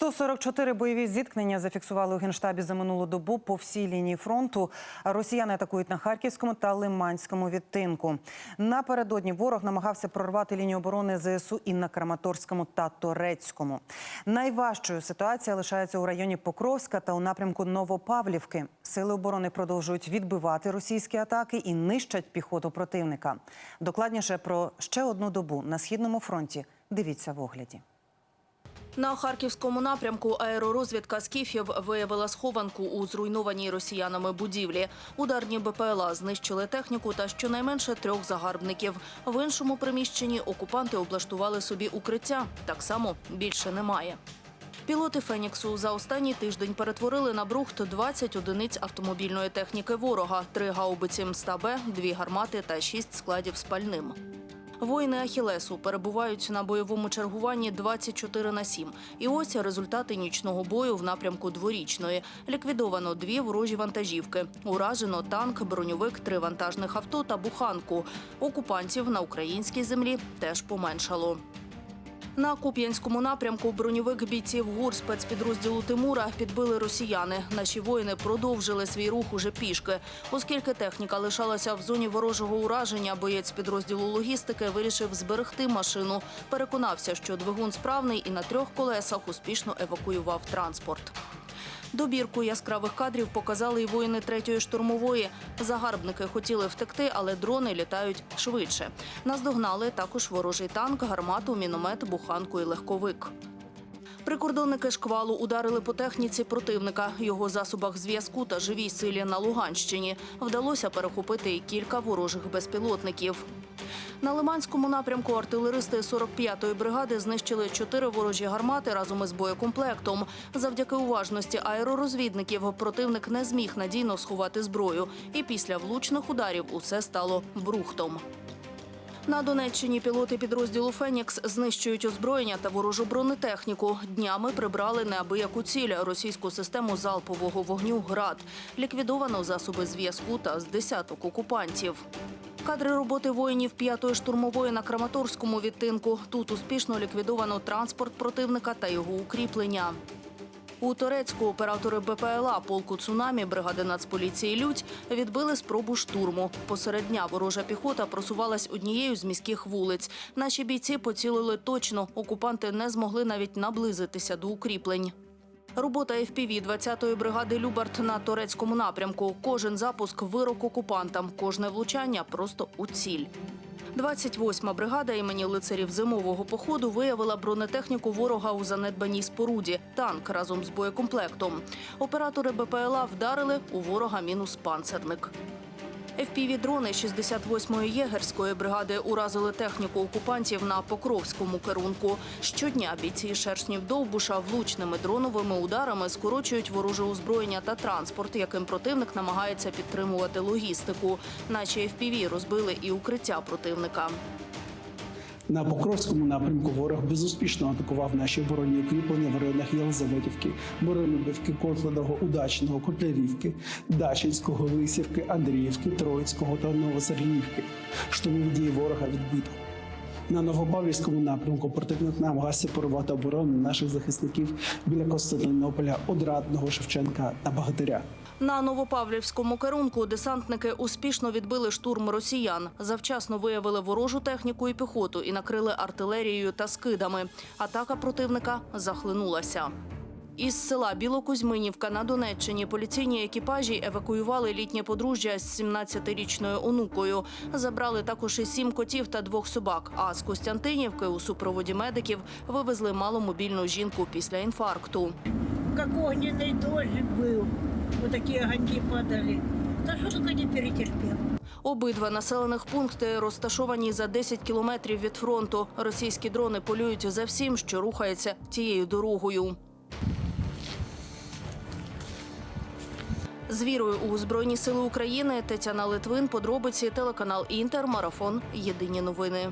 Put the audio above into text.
144 бойові зіткнення зафіксували у генштабі за минулу добу по всій лінії фронту. Росіяни атакують на харківському та лиманському відтинку. Напередодні ворог намагався прорвати лінію оборони ЗСУ і на Краматорському та Торецькому. Найважчою ситуація лишається у районі Покровська та у напрямку Новопавлівки. Сили оборони продовжують відбивати російські атаки і нищать піхоту противника. Докладніше про ще одну добу на східному фронті. Дивіться в огляді. На харківському напрямку аеророзвідка скіфів виявила схованку у зруйнованій росіянами будівлі. Ударні БПЛА знищили техніку та щонайменше трьох загарбників. В іншому приміщенні окупанти облаштували собі укриття. Так само більше немає. Пілоти Феніксу за останній тиждень перетворили на брухт 20 одиниць автомобільної техніки ворога, три гаубиці МСТА-Б, дві гармати та шість складів з пальним. Воїни Ахілесу перебувають на бойовому чергуванні 24 на 7. І ось результати нічного бою в напрямку дворічної. Ліквідовано дві ворожі вантажівки. Уражено танк, броньовик, три вантажних авто та буханку. Окупантів на українській землі теж поменшало. На Куп'янському напрямку броньовик бійців ГУР спецпідрозділу Тимура підбили росіяни. Наші воїни продовжили свій рух уже пішки. Оскільки техніка лишалася в зоні ворожого ураження, боєць підрозділу логістики вирішив зберегти машину. Переконався, що двигун справний і на трьох колесах успішно евакуював транспорт. Добірку яскравих кадрів показали і воїни третьої штурмової. Загарбники хотіли втекти, але дрони літають швидше. Наздогнали також ворожий танк, гармату, міномет, буханку і легковик. Прикордонники шквалу ударили по техніці противника, його засобах зв'язку та живій силі на Луганщині. Вдалося перехопити і кілька ворожих безпілотників. На Лиманському напрямку артилеристи 45-ї бригади знищили чотири ворожі гармати разом із боєкомплектом. Завдяки уважності аеророзвідників противник не зміг надійно сховати зброю. І після влучних ударів усе стало брухтом. На Донеччині пілоти підрозділу Фенікс знищують озброєння та ворожу бронетехніку. Днями прибрали неабияку ціль російську систему залпового вогню ГРАД. Ліквідовано засоби зв'язку та з десяток окупантів. Кадри роботи воїнів п'ятої штурмової на Краматорському відтинку. Тут успішно ліквідовано транспорт противника та його укріплення. У Торецьку оператори БПЛА полку цунамі бригади Нацполіції Людь відбили спробу штурму. Посеред дня ворожа піхота просувалась однією з міських вулиць. Наші бійці поцілили точно. Окупанти не змогли навіть наблизитися до укріплень. Робота FPV 20-ї бригади Любарт на турецькому напрямку. Кожен запуск вирок окупантам, кожне влучання просто у ціль. 28-ма бригада імені лицарів зимового походу виявила бронетехніку ворога у занедбаній споруді. Танк разом з боєкомплектом. Оператори БПЛА вдарили у ворога мінус панцерник. FPV-дрони 68-ї єгерської бригади уразили техніку окупантів на Покровському керунку. Щодня бійці шершнів Довбуша влучними дроновими ударами скорочують вороже озброєння та транспорт, яким противник намагається підтримувати логістику. Наші FPV розбили і укриття противника. На Покровському напрямку ворог безуспішно атакував наші оборонні укріплення в районах Єлизаветівки, Боролюбівки, Котленого, Удачного, Котлярівки, Дачинського, Лисівки, Андріївки, Троїцького та Новосергіївки. Штурмові дії ворога відбито. На Новопавлівському напрямку противник намагався порвати оборону наших захисників біля Константинополя, Одрадного, Шевченка та Багатиря. На Новопавлівському керунку десантники успішно відбили штурм росіян. Завчасно виявили ворожу техніку і піхоту і накрили артилерією та скидами. Атака противника захлинулася. Із села Білокузьминівка на Донеччині поліційні екіпажі евакуювали літнє подружжя з 17-річною онукою. Забрали також і сім котів та двох собак. А з Костянтинівки у супроводі медиків вивезли маломобільну жінку після інфаркту. Как огненный дождь был. Вот такие огоньки падали. Да что только не перетерпел. Обидва населених пункти розташовані за 10 кілометрів від фронту. Російські дрони полюють за всім, що рухається тією дорогою. З вірою у Збройні Сили України Тетяна Литвин, подробиці, телеканал Інтер, марафон. Єдині новини.